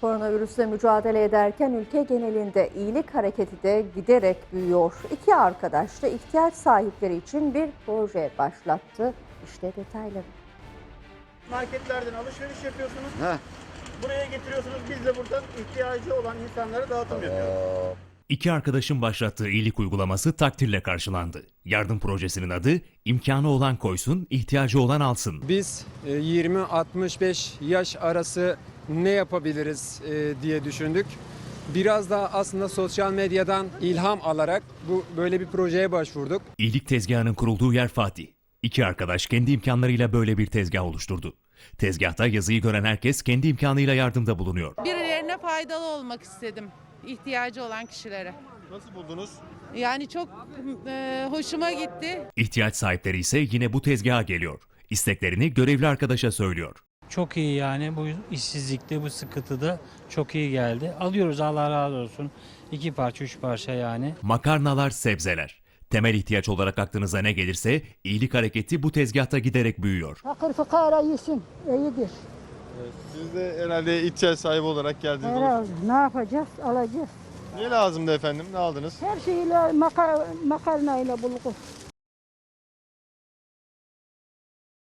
Koronavirüsle mücadele ederken ülke genelinde iyilik hareketi de giderek büyüyor. İki arkadaş da ihtiyaç sahipleri için bir proje başlattı. İşte detayları. Marketlerden alışveriş yapıyorsunuz. Heh. Buraya getiriyorsunuz. Biz de buradan ihtiyacı olan insanlara dağıtım yapıyoruz. İki arkadaşın başlattığı iyilik uygulaması takdirle karşılandı. Yardım projesinin adı imkanı olan koysun, ihtiyacı olan alsın. Biz e, 20-65 yaş arası ne yapabiliriz e, diye düşündük. Biraz da aslında sosyal medyadan ilham alarak bu böyle bir projeye başvurduk. İyilik tezgahının kurulduğu yer Fatih. İki arkadaş kendi imkanlarıyla böyle bir tezgah oluşturdu. Tezgahta yazıyı gören herkes kendi imkanıyla yardımda bulunuyor. Birilerine faydalı olmak istedim. ihtiyacı olan kişilere. Nasıl buldunuz? Yani çok e, hoşuma gitti. İhtiyaç sahipleri ise yine bu tezgaha geliyor. İsteklerini görevli arkadaşa söylüyor. Çok iyi yani bu işsizlikte, bu sıkıntıda çok iyi geldi. Alıyoruz Allah razı olsun. İki parça, üç parça yani. Makarnalar, sebzeler. Temel ihtiyaç olarak aklınıza ne gelirse iyilik hareketi bu tezgahta giderek büyüyor. Fakir fukara yesin, iyidir. Siz de herhalde ihtiyaç sahibi olarak geldiniz. Herhalde ne yapacağız? Alacağız. Ne lazımdı efendim? Ne aldınız? Her şeyle maka, makarnayla bulgur.